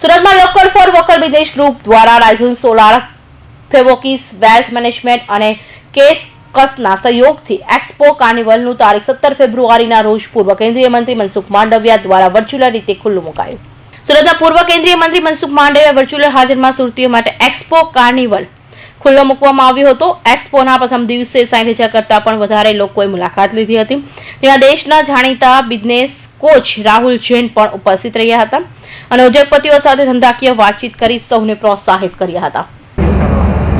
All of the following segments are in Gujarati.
સુરતમાં local for vocal business group દ્વારા રાયઝોન સોલાર ફેવોકિસ વેલ્થ મેનેજમેન્ટ અને કેસ કસના સહયોગથી એક્સપો કાર્નિવલનું તારીખ સત્તર ફેબ્રુઆરીના રોજ પૂર્વ કેન્દ્રીય મંત્રી મનસુખ માંડવિયા દ્વારા વર્ચ્યુઅલ રીતે ખુલ્લું મુકાયું. સુરતના પૂર્વ કેન્દ્રીય મંત્રી મનસુખ માંડવિયા વર્ચ્યુઅલ હાજરમાં સુરતીઓ માટે એક્સપો કાર્નિવલ ખુલ્લો મૂકવામાં આવ્યો હતો. એક્સપોના પ્રથમ દિવસે સાઠ હજાર કરતાં પણ વધારે લોકોએ મુલાકાત લીધી હતી. તેમાં દેશના જાણીતા બિઝનેસ કોચ રાહુલ જૈન પણ ઉપસ્થિત રહ્યા હતા અને ઉદ્યોગપતિઓ સાથે ધંધાકીય વાતચીત કરી સૌને પ્રોત્સાહિત કર્યા હતા.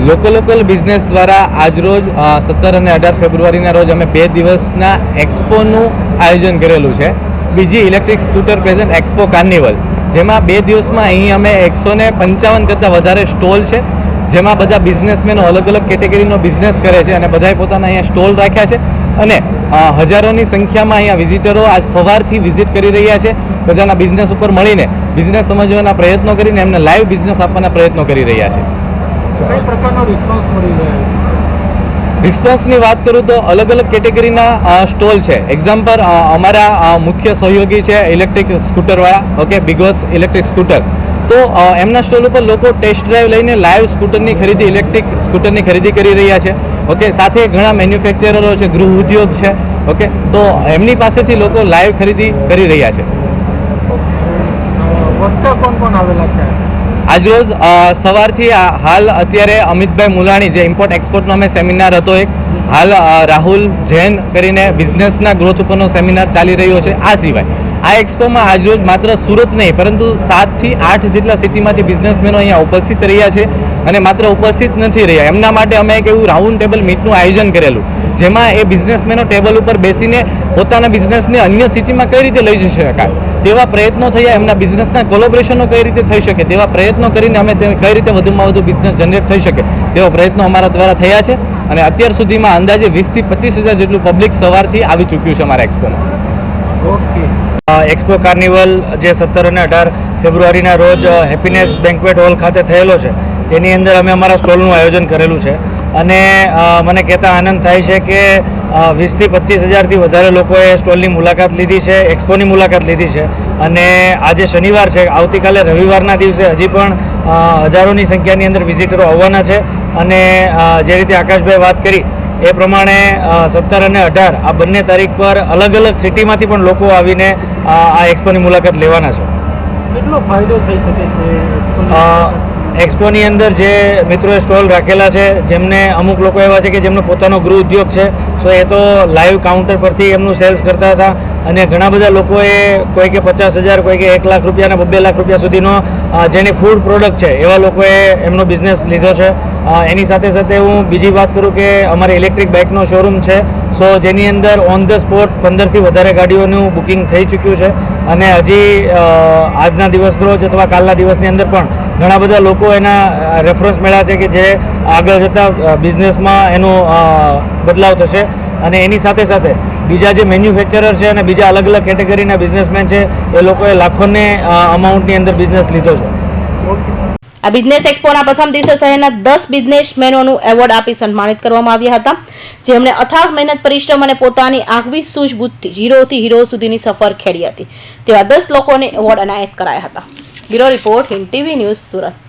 લોકલ લોકલ બિઝનેસ દ્વારા આજરોજ સત્તર અને અઢાર ફેબ્રુઆરીના રોજ અમે બે દિવસના એક્સપોનું આયોજન કરેલું છે. બીજી electric scooter present expo carnival, જેમાં બે દિવસમાં અહીં અમે એકસો ને પંચાવન કરતાં વધારે સ્ટોલ છે, જેમાં બધા બિઝનેસમેનો અલગ અલગ કેટેગરીનો બિઝનેસ કરે છે અને બધાએ પોતાના અહીંયા સ્ટોલ રાખ્યા છે. અને હજારોની સંખ્યામાં અહીંયા વિઝિટરો આજ સવારથી વિઝિટ કરી રહ્યા છે. બધાના બિઝનેસ ઉપર મળીને બિઝનેસ સમજવાના પ્રયત્નો કરીને એમને લાઈવ બિઝનેસ આપવાના પ્રયત્નો કરી રહ્યા છે. રિસ્પોન્સની વાત કરું તો અલગ અલગ કેટેગરીના સ્ટોલ છે. એક્ઝામ્પલ અમારા મુખ્ય સહયોગી છે ઇલેક્ટ્રિક સ્કૂટરવાળા ઓકે બિગોસ ઇલેક્ટ્રિક સ્કૂટર તો એમના સ્ટોલ ઉપર લોકો ટેસ્ટ ડ્રાઈવ લઈને લાઈવ સ્કૂટરની ખરીદી ઇલેક્ટ્રિક સ્કૂટરની ખરીદી કરી રહ્યા છે. ઓકે સાથે ઘણા મેન્યુફેક્ચરરો છે ગૃહ ઉદ્યોગ છે. ઓકે તો એમની પાસેથી લોકો લાઈવ ખરીદી કરી રહ્યા છે. આજરોજ સવારથી હાલ અત્યારે અમિતભાઈ મુલાણી જે ઇમ્પોર્ટ એક્સપોર્ટનો અમે સેમિનાર હતો એક હાલ રાહુલ જૈન કરીને બિઝનેસના ગ્રોથ ઉપરનો સેમિનાર ચાલી રહ્યો છે આ સિવાય. આ એક્સપોમાં આજરોજ માત્ર સુરત નહીં, પરંતુ સાતથી આઠ જેટલા સિટીમાંથી બિઝનેસમેનો અહીંયા ઉપસ્થિત રહ્યા છે અને માત્ર ઉપસ્થિત નથી રહ્યા. એમના માટે અમે એક એવું રાઉન્ડ ટેબલ મીટનું આયોજન કરેલું, જેમાં એ બિઝનેસમેનો ટેબલ ઉપર બેસીને પોતાના બિઝનેસને અન્ય સિટીમાં કઈ રીતે લઈ જઈ શકાય તેવા પ્રયત્નો થયા, એમના બિઝનેસના કોલોબરેશનો કઈ રીતે થઈ શકે? તેવા પ્રયત્નો કરીને અમે કઈ રીતે વધુમાં વધુ બિઝનેસ જનરેટ થઈ શકે? તેવા પ્રયત્નો અમારા દ્વારા થયા છે અને અત્યાર સુધીમાં અંદાજે વીસથી પચીસ હજાર જેટલું પબ્લિક સવારથી આવી ચૂક્યું છે અમારા એક્સપોમાં ઓકે એક્સપો કાર્નિવલ જે સત્તર અને અઢાર ફેબ્રુઆરીના રોજ હેપીનેસ બેન્કવેટ હોલ ખાતે થયેલો છે. તેની અંદર અમે અમારા સ્ટોલનું આયોજન કરેલું છે. અને મને કહેતા આનંદ થાય છે કે વીસથી પચીસ હજારથી વધારે લોકોએ સ્ટોલની મુલાકાત લીધી છે એક્સપોની મુલાકાત લીધી છે. અને આજે શનિવાર છે, આવતીકાલે રવિવારના દિવસે હજી પણ હજારોની સંખ્યાની અંદર વિઝિટરો આવવાના છે. અને જે રીતે આકાશભાઈ વાત કરી એ પ્રમાણે સત્તર અને અઢાર આ બંને તારીખ પર અલગ અલગ સિટીમાંથી પણ લોકો આવીને આ એક્સપોની મુલાકાત લેવાના છે. કેટલો ફાયદો થઈ શકે છે એક્સપોની અંદર જે મિત્રોએ સ્ટોલ રાખેલા છે જેમને અમુક લોકો એવા છે કે જેમનો પોતાનો ગૃહ ઉદ્યોગ છે સો એ તો લાઈવ કાઉન્ટર પરથી એમનું સેલ્સ કરતા હતા અને ઘણા બધા લોકોએ કોઈ કે પચાસ હજાર, કોઈ કે એક લાખ રૂપિયા અને બબ્બે લાખ રૂપિયા સુધીનો જેની ફૂડ પ્રોડક્ટ છે, એવા લોકોએ એમનો બિઝનેસ લીધો છે. એની સાથે સાથે હું બીજી વાત કરું કે અમારે ઇલેક્ટ્રિક બાઇકનો શોરૂમ છે. સો જેની અંદર ઓન ધ સ્પોટ પંદરથી વધારે ગાડીઓનું બુકિંગ થઈ ચૂક્યું છે. અને હજી આજના દિવસ રોજ અથવા કાલના દિવસની અંદર પણ ઘણા બધા લોકો એના રેફરન્સ મળ્યા છે કે જે આગળ જતાં બિઝનેસમાં એનો બદલાવ થશે. અને એની સાથે સાથે બીજા જે મેન્યુફેક્ચરર છે અને બીજા અલગ અલગ કેટેગરીના બિઝનેસમેન છે, એ લોકોએ લાખોને અમાઉન્ટની અંદર બિઝનેસ લીધો છે. આ બિઝનેસ એક્સપોના પ્રથમ દિવસે શહેરના દસ બિઝનેસમેનોનું એવોર્ડ આપી સન્માનિત કરવામાં આવ્યા હતા. જેમણે અથાગ મહેનત, પરિશ્રમ અને પોતાની આગવી સૂઝબૂઝથી ઝીરોથી હીરો સુધીની સફર ખેડી હતી. તેવા દસ લોકોને એવોર્ડ એનાયત કરાયા હતા. Bureau report Hind TV news Surat.